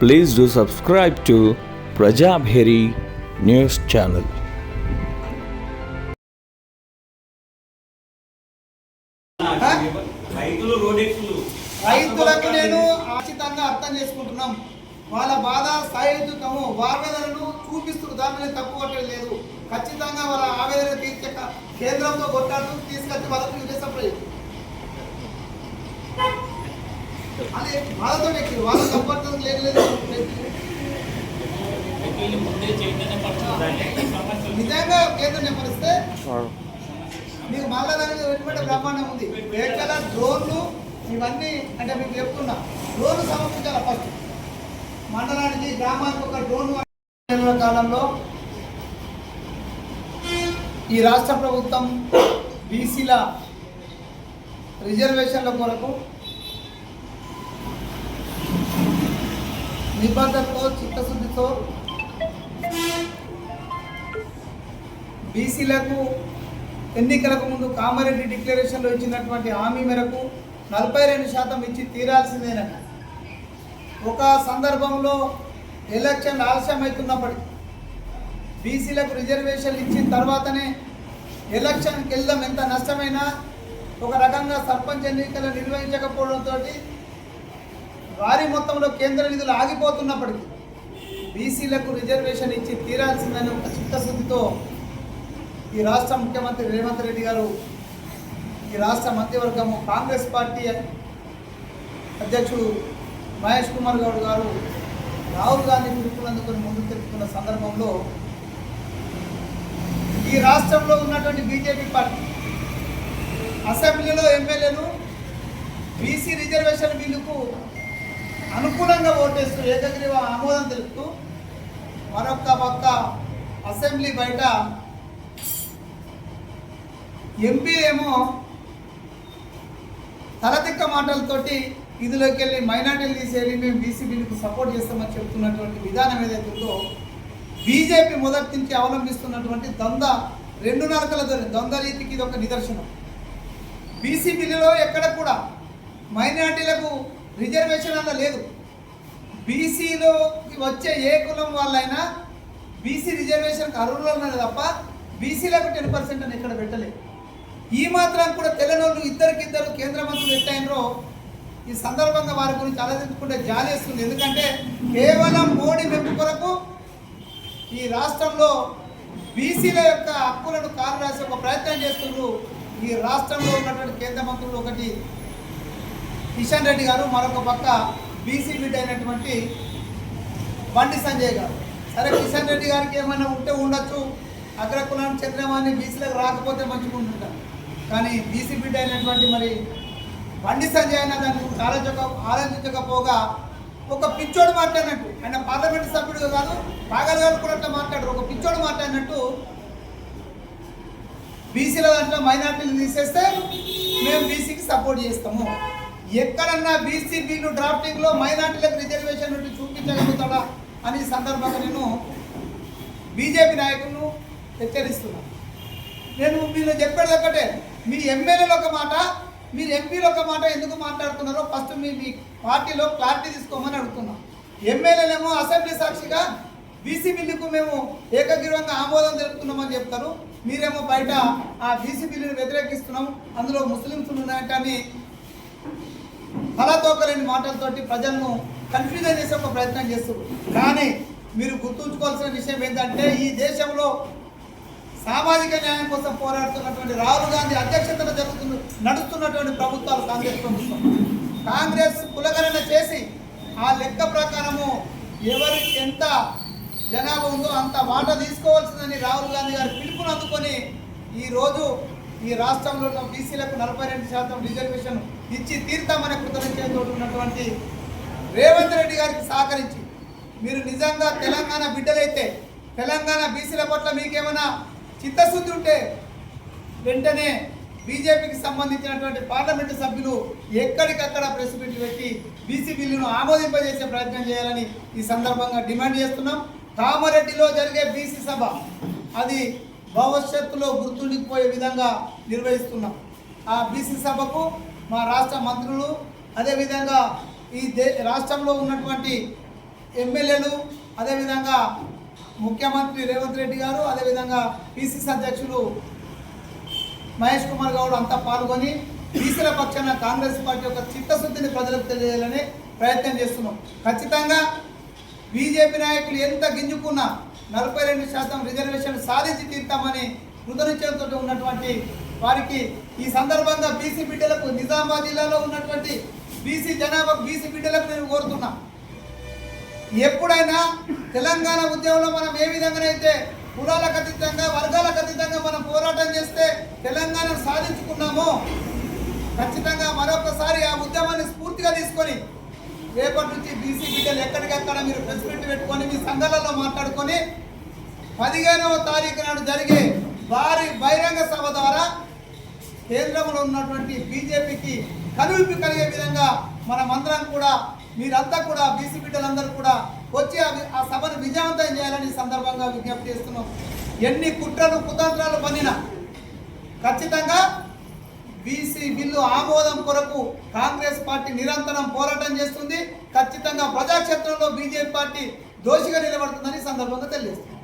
Please do subscribe to Prajabheri News Channel. రైతులు రోడెక్కులు రైతులకు నేను ఖచ్చితంగా అర్థం చేసుకుంటున్నాం. వాళ్ళ బాధ తప్పు లేదు. ఖచ్చితంగా వాళ్ళ ఆవేదన తీర్చక కేంద్రంతో కొట్టాడు తీసుకొచ్చి వాళ్ళకు నిజసపడి అదే వాళ్ళతో ఎక్కి వాళ్ళ సంపర్కం లేదు నిజంగా కేంద్రం చెప్పరిస్తే మీకు మళ్ళా దానికి వెంటబడే బ్రహ్మాండం ఉంది. ఎక్కడ డ్రోన్లు ఇవన్నీ అంటే మీకు చెప్తున్నా డ్రోన్ సమర్పించాలి ఫస్ట్ మండలానికి గ్రామానికి ఒక డ్రోన్ కాలంలో ఈ రాష్ట్ర ప్రభుత్వం బీసీల రిజర్వేషన్ల కొరకు నిబంధనతో చిత్తశుద్ధితో బీసీలకు ఎన్నికలకు ముందు కామారెడ్డి డిక్లరేషన్లో ఇచ్చినటువంటి హామీ మేరకు నలభై రెండు శాతం ఇచ్చి తీరాల్సిందేనట. ఒక సందర్భంలో ఎలక్షన్ ఆలస్యమవుతున్నప్పటికీ బీసీలకు రిజర్వేషన్ ఇచ్చిన తర్వాతనే ఎలక్షన్కి వెళ్దాం ఎంత నష్టమైనా ఒక రకంగా సర్పంచ్ ఎన్నికలు నిర్వహించకపోవడంతో భారీ మొత్తంలో కేంద్ర నిధులు ఆగిపోతున్నప్పటికీ బీసీలకు రిజర్వేషన్ ఇచ్చి తీరాల్సిందని ఒక చిత్తశుద్ధితో ఈ రాష్ట్ర ముఖ్యమంత్రి రేవంత్ రెడ్డి గారు ఈ రాష్ట్ర మంత్రివర్గము కాంగ్రెస్ పార్టీ అధ్యక్షుడు మహేష్ కుమార్ గౌడ్ గారు రాహుల్ గాంధీ పిలుపునందుకు ముందు తెలుపుతున్న సందర్భంలో ఈ రాష్ట్రంలో ఉన్నటువంటి బీజేపీ పార్టీ అసెంబ్లీలో ఎమ్మెల్యేలు బీసీ రిజర్వేషన్ బిల్లుకు అనుకూలంగా ఓటేస్తూ ఏకగ్రీవ ఆమోదం తెలుపుతూ మరొక పక్క అసెంబ్లీ బయట ఎంపీ ఏమో తలతిక్క మాటలతోటి ఇదిలోకి వెళ్ళి మైనార్టీలు తీసేయాలి మేము బీసీ బిల్లుకు సపోర్ట్ చేస్తామని చెప్తున్నటువంటి విధానం ఏదైతే ఉందో బీజేపీ మొదటి నుంచి అవలంబిస్తున్నటువంటి ద్వంద్వ రెండు నరకల ధోరణి, ద్వంద్వ రీతికి ఇది ఒక నిదర్శనం. బీసీ బిల్లులో ఎక్కడ కూడా మైనార్టీలకు రిజర్వేషన్ అన్న లేదు. బీసీలో వచ్చే ఏ కులం వాళ్ళైనా బీసీ రిజర్వేషన్కి అర్హులు ఉన్నది తప్ప బీసీలకు టెన్ పర్సెంట్ అని ఇక్కడ పెట్టలేదు. ఈ మాత్రం కూడా తెలంగాణలో ఇద్దరికిద్దరు కేంద్ర మంత్రులు ఎట్టయినరో ఈ సందర్భంగా వారి గురించి ఆలోచించుకుంటే జాలేస్తుంది ఎందుకంటే కేవలం మోడీ మెప్పు కొరకు ఈ రాష్ట్రంలో బీసీల యొక్క హక్కులను కారు రాసే ఒక ప్రయత్నం చేస్తున్నారు ఈ రాష్ట్రంలో ఉన్నటువంటి కేంద్ర మంత్రులు ఒకటి కిషన్ రెడ్డి గారు మరొక పక్క బీసీ బిడ్ అయినటువంటి బండి సంజయ్ గారు. సరే కిషన్ రెడ్డి గారికి ఏమైనా ఉంటే ఉండొచ్చు. అగ్రకులాన్ని చంద్రమాన్ని బీసీలకు రాకపోతే మంచిగా ఉంటుంటారు కానీ బీసీ బిడ్ అయినటువంటి మరి బండి సంజయ్ అయినా దాన్ని ఆలోచక ఆలోచించకపోగా ఒక పిచ్చోడు మాట్లాడినట్టు. ఆయన పార్లమెంట్ సభ్యుడు కాదు పాగలు కలుపుకున్నట్టు మాట్లాడరు. ఒక పిచ్చోడు మాట్లాడినట్టు బీసీల దాంట్లో మైనార్టీలు తీసేస్తే మేము బీసీకి సపోర్ట్ చేస్తాము. ఎక్కడన్నా బీసీ బిల్లు డ్రాఫ్టింగ్లో మైనార్టీలకు రిజర్వేషన్ నుండి చూపించగలుగుతాడా అని సందర్భంగా నేను బీజేపీ నాయకులను హెచ్చరిస్తున్నాను. నేను మీరు చెప్పేది ఒకటే మీ ఎమ్మెల్యేలు ఒక మాట మీరు ఎంపీలు ఒక మాట ఎందుకు మాట్లాడుతున్నారో ఫస్ట్ మీ మీ పార్టీలో క్లారిటీ తీసుకోమని అడుగుతున్నాం. ఎమ్మెల్యేలేమో అసెంబ్లీ సాక్షిగా బీసీ బిల్లుకు మేము ఏకగ్రీవంగా ఆమోదం తెలుపుతున్నామని చెప్తారు. మీరేమో బయట ఆ బీసీ బిల్లును వ్యతిరేకిస్తున్నాం. అందులో ముస్లింస్ ఉన్నాయటని తోకలేని మాటలతోటి ప్రజలను కన్ఫ్యూజన్ చేసే ఒక ప్రయత్నం చేస్తారు కానీ మీరు గుర్తుంచుకోవాల్సిన విషయం ఏంటంటే ఈ దేశంలో సామాజిక న్యాయం కోసం పోరాడుతున్నటువంటి రాహుల్ గాంధీ అధ్యక్షతన జరుగుతున్న నడుస్తున్నటువంటి ప్రభుత్వాలు కాంగ్రెస్ ప్రభుత్వం. కాంగ్రెస్ కులగణన చేసి ఆ లెక్క ప్రకారము ఎవరికి ఎంత జనాభా ఉందో అంత వాటా తీసుకోవాల్సిందని రాహుల్ గాంధీ గారు పిలుపునందుకొని ఈరోజు ఈ రాష్ట్రంలో ఉన్న బీసీలకు నలభై రెండు శాతం రిజర్వేషన్ ఇచ్చి తీర్థమనే కృతజ్ఞతతో ఉన్నటువంటి రేవంత్ రెడ్డి గారికి సహకరించి మీరు నిజంగా తెలంగాణ బిడ్డలైతే తెలంగాణ బీసీల పట్ల మీకేమైనా చిత్తశుద్ధి ఉంటే వెంటనే బీజేపీకి సంబంధించినటువంటి పార్లమెంటు సభ్యులు ఎక్కడికక్కడ ప్రెస్ మీట్ పెట్టి బీసీ బిల్లును ఆమోదింపజేసే ప్రయత్నం చేయాలని ఈ సందర్భంగా డిమాండ్ చేస్తున్నాం. కామారెడ్డిలో జరిగే బీసీ సభ అది భవిష్యత్తులో గుర్తుండిపోయే విధంగా నిర్వహిస్తున్నాం. ఆ బీసీ సభకు మా రాష్ట్ర మంత్రులు అదేవిధంగా ఈ దే రాష్ట్రంలో ఉన్నటువంటి ఎమ్మెల్యేలు అదేవిధంగా ముఖ్యమంత్రి రేవంత్ రెడ్డి గారు అదేవిధంగా పిసిసి అధ్యక్షులు మహేష్ కుమార్ గౌడ్ అంతా పాల్గొని బీసీల పక్షాన కాంగ్రెస్ పార్టీ యొక్క చిత్తశుద్ధిని ప్రజలకు తెలియజేయాలని ప్రయత్నం చేస్తున్నాం. ఖచ్చితంగా బీజేపీ నాయకులు ఎంత గింజుకున్నా నలభై రెండు శాతం రిజర్వేషన్ సాధించి తీర్తామని కృతనిశ్చయంతో ఉన్నటువంటి వారికి ఈ సందర్భంగా బీసీ బిడ్డలకు నిజామాబాద్ జిల్లాలో ఉన్నటువంటి బీసీ జనాభా బీసీ బిడ్డలకు నేను కోరుతున్నా. ఎప్పుడైనా తెలంగాణ ఉద్యమంలో మనం ఏ విధంగానైతే కులాలకు అతీతంగా వర్గాలకు అతీతంగా మనం పోరాటం చేస్తే తెలంగాణను సాధించుకున్నామో ఖచ్చితంగా మరొకసారి ఆ ఉద్యమాన్ని స్ఫూర్తిగా తీసుకొని రేపటి నుంచి బీసీ బిడ్డలు ఎక్కడికక్కడ మీరు ప్రెస్ మీట్ పెట్టుకొని మీ సంఘాలలో మాట్లాడుకొని పదిహేనవ తారీఖు నాడు జరిగే భారీ బహిరంగ సభ ద్వారా కేంద్రంలో ఉన్నటువంటి బీజేపీకి కనువిప్పి కలిగే విధంగా మనమందరం కూడా మీరంతా కూడా బీసీ బిడ్డలందరూ కూడా వచ్చి ఆ సభను విజయవంతం చేయాలని సందర్భంగా విజ్ఞప్తి చేస్తున్నాం. ఎన్ని కుట్రలు కుతంత్రాలు పన్నినా ఖచ్చితంగా బీసీ బిల్లు ఆమోదం కొరకు కాంగ్రెస్ పార్టీ నిరంతరం పోరాటం చేస్తుంది. ఖచ్చితంగా ప్రజాక్షేత్రంలో బీజేపీ పార్టీ దోషిగా నిలబడుతుందని సందర్భంగా తెలియజేస్తుంది